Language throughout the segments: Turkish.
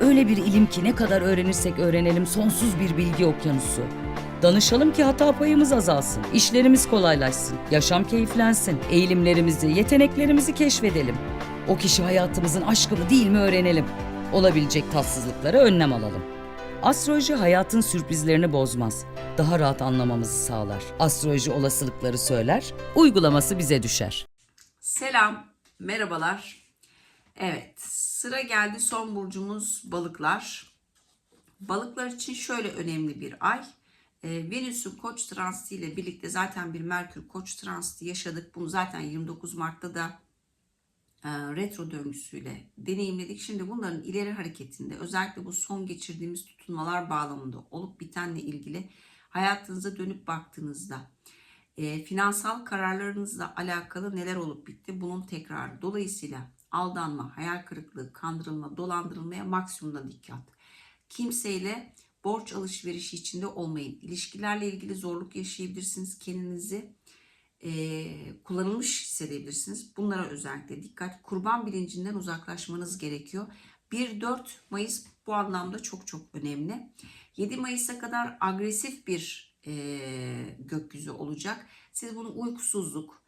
Öyle bir ilim ki ne kadar öğrenirsek öğrenelim sonsuz bir bilgi okyanusu. Danışalım ki hata payımız azalsın, işlerimiz kolaylaşsın, yaşam keyiflensin, eğilimlerimizi, yeteneklerimizi keşfedelim. O kişi hayatımızın aşkı mı değil mi öğrenelim. Olabilecek tatsızlıklara önlem alalım. Astroloji hayatın sürprizlerini bozmaz. Daha rahat anlamamızı sağlar. Astroloji olasılıkları söyler, uygulaması bize düşer. Selam, merhabalar. Evet, sıra geldi son burcumuz balıklar. Balıklar için şöyle önemli bir ay. Ee, Venüs'ün koç transiti ile birlikte zaten bir Merkür koç transiti yaşadık. Bunu zaten 29 Mart'ta da e, retro döngüsüyle deneyimledik. Şimdi bunların ileri hareketinde özellikle bu son geçirdiğimiz tutunmalar bağlamında olup bitenle ilgili hayatınıza dönüp baktığınızda e, finansal kararlarınızla alakalı neler olup bitti bunun tekrarı. Dolayısıyla aldanma, hayal kırıklığı, kandırılma, dolandırılmaya maksimumda dikkat. Kimseyle borç alışverişi içinde olmayın. İlişkilerle ilgili zorluk yaşayabilirsiniz. Kendinizi e, kullanılmış hissedebilirsiniz. Bunlara özellikle dikkat. Kurban bilincinden uzaklaşmanız gerekiyor. 1-4 Mayıs bu anlamda çok çok önemli. 7 Mayıs'a kadar agresif bir e, gökyüzü olacak. Siz bunu uykusuzluk,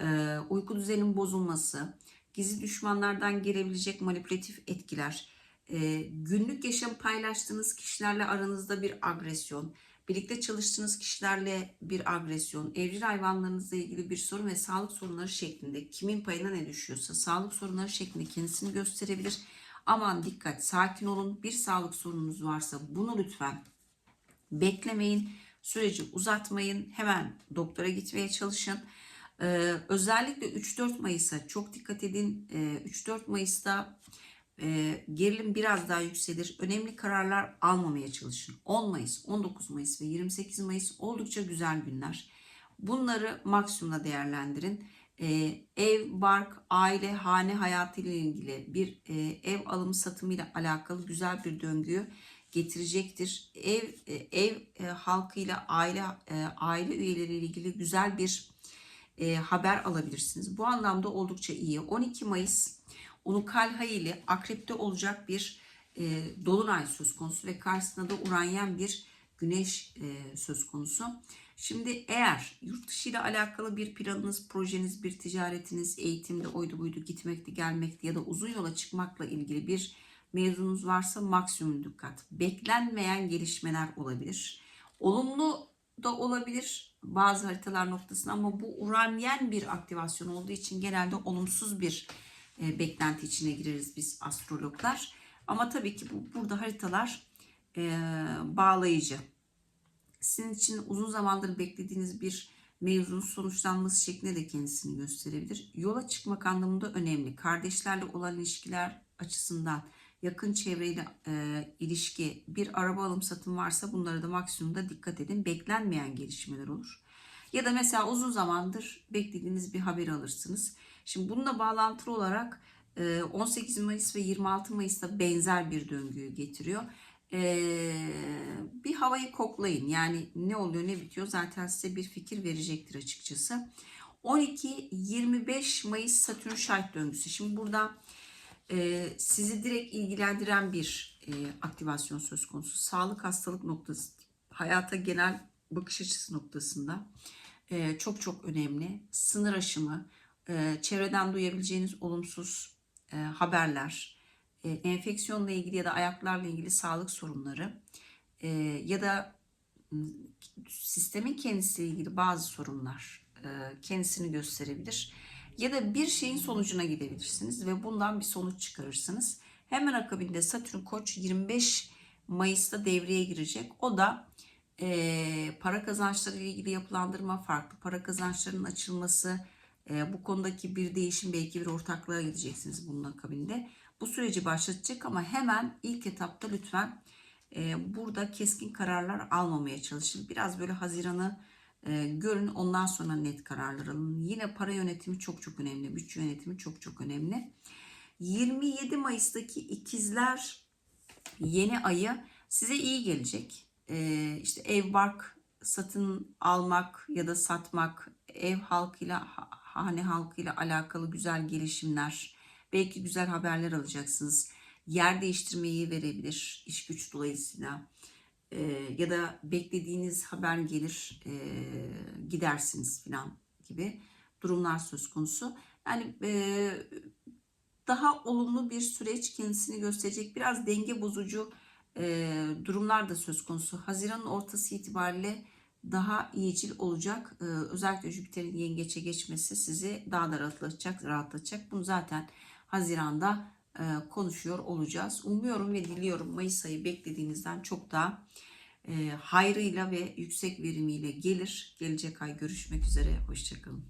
e, uyku düzeninin bozulması, gizli düşmanlardan gelebilecek manipülatif etkiler, e, günlük yaşam paylaştığınız kişilerle aranızda bir agresyon, birlikte çalıştığınız kişilerle bir agresyon, evcil hayvanlarınızla ilgili bir sorun ve sağlık sorunları şeklinde kimin payına ne düşüyorsa sağlık sorunları şeklinde kendisini gösterebilir. Aman dikkat, sakin olun. Bir sağlık sorununuz varsa bunu lütfen beklemeyin. Süreci uzatmayın. Hemen doktora gitmeye çalışın. Ee, özellikle 3-4 Mayıs'a çok dikkat edin. Ee, 3-4 Mayıs'ta e, gerilim biraz daha yükselir. Önemli kararlar almamaya çalışın. 10 Mayıs, 19 Mayıs ve 28 Mayıs oldukça güzel günler. Bunları maksimumda değerlendirin. Ee, ev, bark, aile, hane hayatı ile ilgili bir e, ev alımı satımı ile alakalı güzel bir döngüyü getirecektir. Ev e, ev e, halkıyla aile aile üyeleriyle ilgili güzel bir e, haber alabilirsiniz. Bu anlamda oldukça iyi. 12 Mayıs Unukal Hayili Akrep'te olacak bir e, dolunay söz konusu ve karşısında da Uranyen bir güneş e, söz konusu. Şimdi eğer yurt dışı ile alakalı bir planınız, projeniz, bir ticaretiniz, eğitimde oydu buydu gitmekti gelmekti ya da uzun yola çıkmakla ilgili bir mevzunuz varsa maksimum dikkat. Beklenmeyen gelişmeler olabilir. Olumlu da olabilir bazı haritalar noktasında ama bu uranyen bir aktivasyon olduğu için genelde olumsuz bir e, beklenti içine gireriz biz astrologlar. Ama tabii ki bu burada haritalar e, bağlayıcı. Sizin için uzun zamandır beklediğiniz bir mevzunun sonuçlanması şeklinde de kendisini gösterebilir. Yola çıkmak anlamında önemli. Kardeşlerle olan ilişkiler açısından yakın çevreyle e, ilişki, bir araba alım satım varsa bunlara da maksimumda dikkat edin. Beklenmeyen gelişmeler olur. Ya da mesela uzun zamandır beklediğiniz bir haber alırsınız. Şimdi bununla bağlantılı olarak e, 18 Mayıs ve 26 Mayıs'ta benzer bir döngüyü getiriyor. E, bir havayı koklayın. Yani ne oluyor ne bitiyor zaten size bir fikir verecektir açıkçası. 12-25 Mayıs Satürn şahit döngüsü. Şimdi burada e, sizi direkt ilgilendiren bir e, aktivasyon söz konusu. Sağlık hastalık noktası, hayata genel bakış açısı noktasında e, çok çok önemli. Sınır aşımı, e, çevreden duyabileceğiniz olumsuz haberler, enfeksiyonla ilgili ya da ayaklarla ilgili sağlık sorunları ya da sistemin kendisiyle ilgili bazı sorunlar kendisini gösterebilir. Ya da bir şeyin sonucuna gidebilirsiniz ve bundan bir sonuç çıkarırsınız. Hemen akabinde Satürn Koç 25 Mayıs'ta devreye girecek. O da e, para kazançları ile ilgili yapılandırma, farklı para kazançlarının açılması, e, bu konudaki bir değişim belki bir ortaklığa gideceksiniz bunun akabinde. Bu süreci başlatacak ama hemen ilk etapta lütfen e, burada keskin kararlar almamaya çalışın. Biraz böyle Haziran'ı e, görün ondan sonra net kararlar alın. Yine para yönetimi çok çok önemli. Bütçe yönetimi çok çok önemli. 27 Mayıs'taki ikizler yeni ayı size iyi gelecek. Ee, işte ev bark satın almak ya da satmak, ev halkıyla ha- hane halkıyla alakalı güzel gelişimler, belki güzel haberler alacaksınız. Yer değiştirmeyi verebilir iş güç dolayısıyla. Ee, ya da beklediğiniz haber gelir, ee, gidersiniz falan gibi durumlar söz konusu. Yani ee, daha olumlu bir süreç kendisini gösterecek. Biraz denge bozucu e, durumlar da söz konusu. Haziran'ın ortası itibariyle daha iyicil olacak. E, özellikle Jüpiter'in yengeçe geçmesi sizi daha da rahatlatacak, rahatlatacak. Bunu zaten Haziran'da e, konuşuyor olacağız. Umuyorum ve diliyorum Mayıs ayı beklediğinizden çok daha e, hayrıyla ve yüksek verimiyle gelir. Gelecek ay görüşmek üzere. Hoşçakalın.